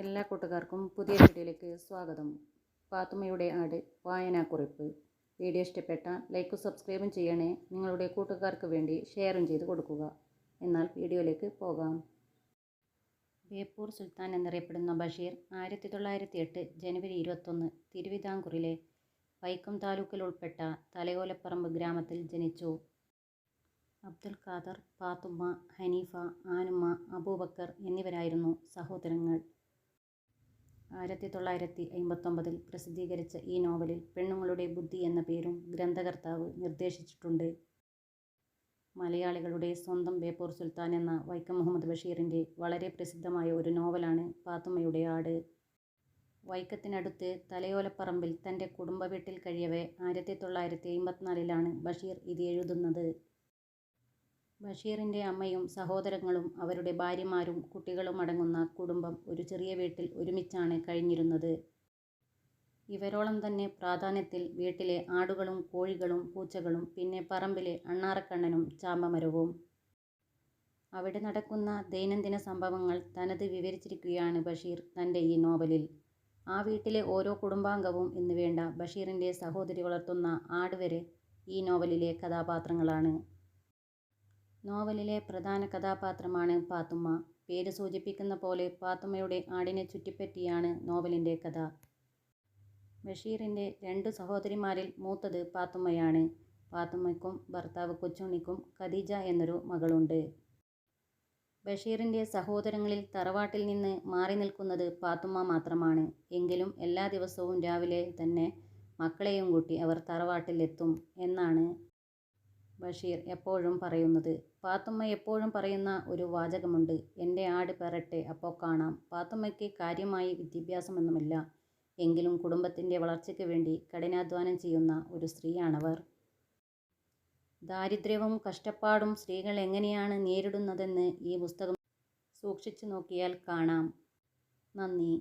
എല്ലാ കൂട്ടുകാർക്കും പുതിയ വീഡിയോയിലേക്ക് സ്വാഗതം. പാത്തുമ്മയുടെ ആട് വായനാക്കുറിപ്പ്. വീഡിയോ ഇഷ്ടപ്പെട്ട ലൈക്കും സബ്സ്ക്രൈബും ചെയ്യണേ. നിങ്ങളുടെ കൂട്ടുകാർക്ക് വേണ്ടി ഷെയറും ചെയ്ത് കൊടുക്കുക. എന്നാൽ വീഡിയോയിലേക്ക് പോകാം. ബേപ്പൂർ സുൽത്താൻ എന്നറിയപ്പെടുന്ന ബഷീർ ആയിരത്തി തൊള്ളായിരത്തി എട്ട് ജനുവരി ഇരുപത്തൊന്ന് തിരുവിതാംകൂറിലെ വൈക്കം താലൂക്കിൽ ഉൾപ്പെട്ട തലയോലപ്പറമ്പ് ഗ്രാമത്തിൽ ജനിച്ചു. അബ്ദുൽ ഖാദർ പാത്തുമ്മ ഹനീഫ ആനുമ്മ അബൂബക്കർ എന്നിവരായിരുന്നു സഹോദരങ്ങൾ. ആയിരത്തി തൊള്ളായിരത്തി അമ്പത്തൊമ്പതിൽ പ്രസിദ്ധീകരിച്ച ഈ നോവലിൽ പെണ്ണുങ്ങളുടെ ബുദ്ധി എന്ന പേരും ഗ്രന്ഥകർത്താവ് നിർദ്ദേശിച്ചിട്ടുണ്ട്. മലയാളികളുടെ സ്വന്തം ബേപ്പൂർ സുൽത്താൻ എന്ന വൈക്കം മുഹമ്മദ് ബഷീറിന്റെ വളരെ പ്രസിദ്ധമായ ഒരു നോവലാണ് പാത്തുമ്മയുടെ ആട്. വൈക്കത്തിനടുത്ത് തലയോലപ്പറമ്പിൽ തന്റെ കുടുംബ വീട്ടിൽ കഴിയവേ ആയിരത്തി തൊള്ളായിരത്തി അമ്പത്തിനാലിലാണ് ബഷീർ ഇത് എഴുതുന്നത്. ബഷീറിന്റെ അമ്മയും സഹോദരങ്ങളും അവരുടെ ഭാര്യമാരും കുട്ടികളും അടങ്ങുന്ന കുടുംബം ഒരു ചെറിയ വീട്ടിൽ ഒരുമിച്ചാണ് കഴിഞ്ഞിരുന്നത്. ഇവരോളം തന്നെ പ്രാധാന്യത്തിൽ വീട്ടിലെ ആടുകളും കോഴികളും പൂച്ചകളും പിന്നെ പറമ്പിലെ അണ്ണാറക്കണ്ണനും ചാമ്പമരവും. അവിടെ നടക്കുന്ന ദൈനംദിന സംഭവങ്ങൾ തനത് വിവരിച്ചിരിക്കുകയാണ് ബഷീർ തന്റെ ഈ നോവലിൽ. ആ വീട്ടിലെ ഓരോ കുടുംബാംഗവും എന്ന് വേണ്ട ബഷീറിന്റെ സഹോദരി വളർത്തുന്ന ആട് വരെ ഈ നോവലിലെ കഥാപാത്രങ്ങളാണ്. നോവലിലെ പ്രധാന കഥാപാത്രമാണ് പാത്തുമ്മ. പേര് സൂചിപ്പിക്കുന്ന പോലെ പാത്തുമ്മയുടെ ആടിനെ ചുറ്റിപ്പറ്റിയാണ് നോവലിന്റെ കഥ. ബഷീറിന്റെ രണ്ട് സഹോദരിമാരിൽ മൂത്തത് പാത്തുമ്മയാണ്. പാത്തുമ്മയ്ക്കും ഭർത്താവ് കൊച്ചുണ്ണിക്കും ഖദീജ എന്നൊരു മകളുണ്ട്. ബഷീറിന്റെ സഹോദരങ്ങളിൽ തറവാട്ടിൽ നിന്ന് മാറി നിൽക്കുന്നത് പാത്തുമ്മ മാത്രമാണ്. എങ്കിലും എല്ലാ ദിവസവും രാവിലെ തന്നെ മക്കളെയും കൂട്ടി അവർ തറവാട്ടിലെത്തും എന്നാണ് ബഷീർ എപ്പോഴും പറയുന്നത്. പാത്തുമ്മ എപ്പോഴും പറയുന്ന ഒരു വാചകമുണ്ട്. എന്റെ ആട് പെറട്ടെ അപ്പോൾ കാണാം. പാത്തുമ്മയ്ക്ക് കാര്യമായി വിദ്യാഭ്യാസമൊന്നുമില്ല. എങ്കിലും കുടുംബത്തിന്റെ വളർച്ചയ്ക്ക് വേണ്ടി കഠിനാധ്വാനം ചെയ്യുന്ന ഒരു സ്ത്രീയാണവർ. ദാരിദ്ര്യവും കഷ്ടപ്പാടും സ്ത്രീകൾ എങ്ങനെയാണ് നേരിടുന്നതെന്ന് ഈ പുസ്തകം സൂക്ഷിച്ചു നോക്കിയാൽ കാണാം. നന്ദി.